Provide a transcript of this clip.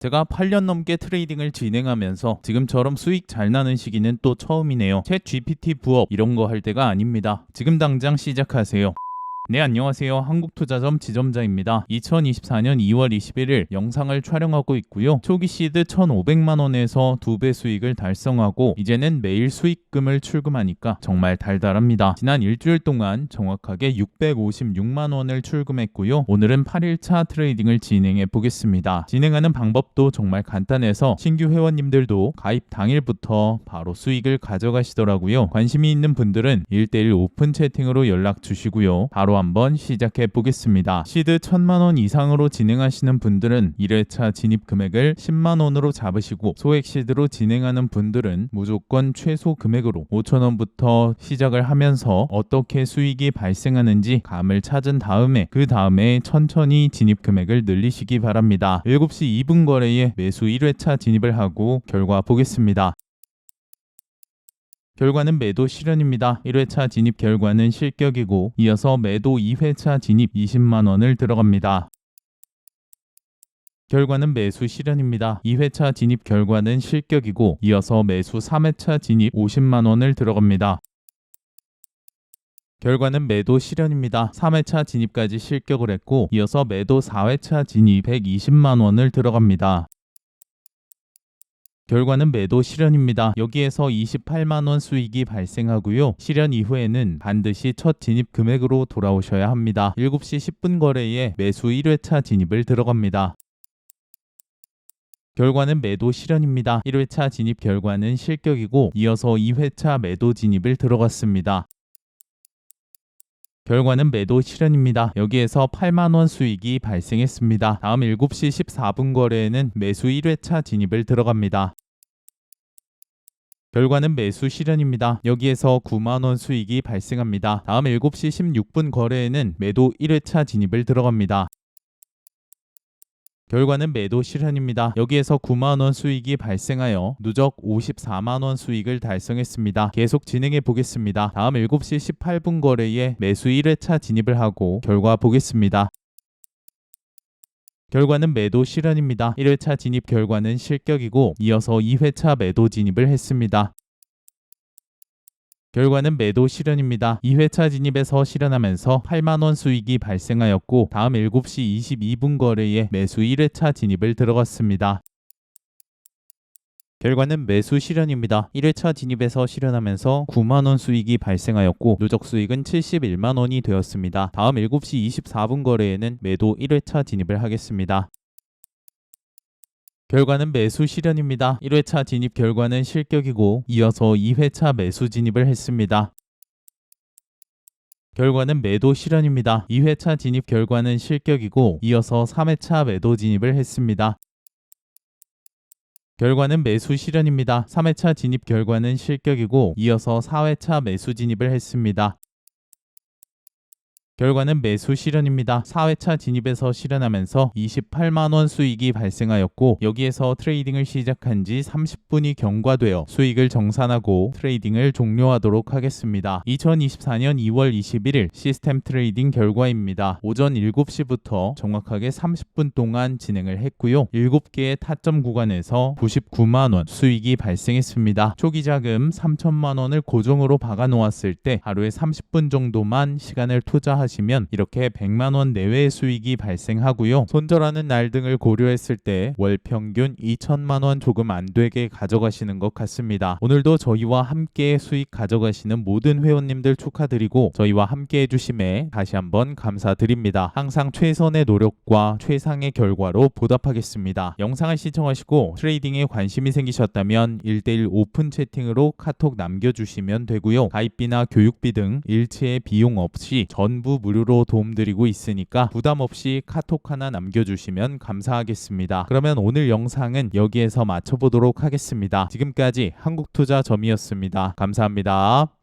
제가 8년 넘게 트레이딩을 진행하면서 지금처럼 수익 잘 나는 시기는 또 처음이네요. 챗 GPT 부업 이런 거 할 때가 아닙니다. 지금 당장 시작하세요. 네, 안녕하세요. 한국투자점 지점자입니다. 2024년 2월 21일 영상을 촬영하고 있고요. 초기 시드 1,500만 원에서 두 배 수익을 달성하고 이제는 매일 수익금을 출금하니까 정말 달달합니다. 지난 일주일 동안 정확하게 656만 원을 출금했고요. 오늘은 8일차 트레이딩을 진행해 보겠습니다. 진행하는 방법도 정말 간단해서 신규 회원님들도 가입 당일부터 바로 수익을 가져가시더라고요. 관심이 있는 분들은 1대1 오픈 채팅으로 연락 주시고요. 바로 한번 시작해 보겠습니다. 시드 1000만 원 이상으로 진행하시는 분들은 1회차 진입 금액을 10만 원으로 잡으시고 소액 시드로 진행하는 분들은 무조건 최소 금액으로 5천 원부터 시작을 하면서 어떻게 수익이 발생하는지 감을 찾은 다음에 그 다음에 천천히 진입 금액을 늘리시기 바랍니다. 7시 2분 거래에 매수 1회차 진입을 하고 결과 보겠습니다. 결과는 매도 실현입니다. 1회차 진입 결과는 실격이고 이어서 매도 2회차 진입 20만 원을 들어갑니다. 결과는 매수 실현입니다. 2회차 진입 결과는 실격이고 이어서 매수 3회차 진입 50만 원을 들어갑니다. 결과는 매도 실현입니다. 3회차 진입까지 실격을 했고 이어서 매도 4회차 진입 120만 원을 들어갑니다. 결과는 매도 실현입니다. 여기에서 28만 원 수익이 발생하고요. 실현 이후에는 반드시 첫 진입 금액으로 돌아오셔야 합니다. 7시 10분 거래에 매수 1회차 진입을 들어갑니다. 결과는 매도 실현입니다. 1회차 진입 결과는 실격이고 이어서 2회차 매도 진입을 들어갔습니다. 결과는 매도 실현입니다. 여기에서 8만원 수익이 발생했습니다. 다음 7시 14분 거래에는 매수 1회차 진입을 들어갑니다. 결과는 매수 실현입니다. 여기에서 9만원 수익이 발생합니다. 다음 7시 16분 거래에는 매도 1회차 진입을 들어갑니다. 결과는 매도 실현입니다. 여기에서 9만원 수익이 발생하여 누적 54만원 수익을 달성했습니다. 계속 진행해 보겠습니다. 다음 7시 18분 거래에 매수 1회차 진입을 하고 결과 보겠습니다. 결과는 매도 실현입니다. 1회차 진입 결과는 실격이고 이어서 2회차 매도 진입을 했습니다. 결과는 매도 실현입니다. 2회차 진입에서 실현하면서 8만원 수익이 발생하였고 다음 7시 22분 거래에 매수 1회차 진입을 들어갔습니다. 결과는 매수 실현입니다. 1회차 진입에서 실현하면서 9만원 수익이 발생하였고 누적 수익은 71만원이 되었습니다. 다음 7시 24분 거래에는 매도 1회차 진입을 하겠습니다. 결과는 매수 실현입니다. 1회차 진입 결과는 실격이고 이어서 2회차 매수 진입을 했습니다. 결과는 매도 실현입니다. 2회차 진입 결과는 실격이고 이어서 3회차 매도 진입을 했습니다. 결과는 매수 실현입니다. 3회차 진입 결과는 실격이고 이어서 4회차 매수 진입을 했습니다. 결과는 매수 실현입니다. 4회차 진입에서 실현하면서 28만원 수익이 발생하였고 여기에서 트레이딩을 시작한 지 30분이 경과되어 수익을 정산하고 트레이딩을 종료하도록 하겠습니다. 2024년 2월 21일 시스템 트레이딩 결과입니다. 오전 7시부터 정확하게 30분 동안 진행을 했고요. 7개의 타점 구간에서 99만원 수익이 발생했습니다. 초기 자금 3천만원을 고정으로 박아 놓았을 때 하루에 30분 정도만 시간을 투자하시 하시면 이렇게 100만 원 내외의 수익이 발생하고요. 손절하는 날 등을 고려했을 때 월 평균 2천만 원 조금 안 되게 가져가시는 것 같습니다. 오늘도 저희와 함께 수익 가져가시는 모든 회원님들 축하드리고 저희와 함께 해주심에 다시 한번 감사드립니다. 항상 최선의 노력과 최상의 결과로 보답하겠습니다. 영상을 시청하시고 트레이딩에 관심이 생기셨다면 1대1 오픈 채팅으로 카톡 남겨주시면 되고요. 가입비나 교육비 등 일체의 비용 없이 전부 무료로 도움드리고 있으니까 부담 없이 카톡 하나 남겨주시면 감사하겠습니다. 그러면 오늘 영상은 여기에서 마쳐보도록 하겠습니다. 지금까지 한국투자점이었습니다. 감사합니다.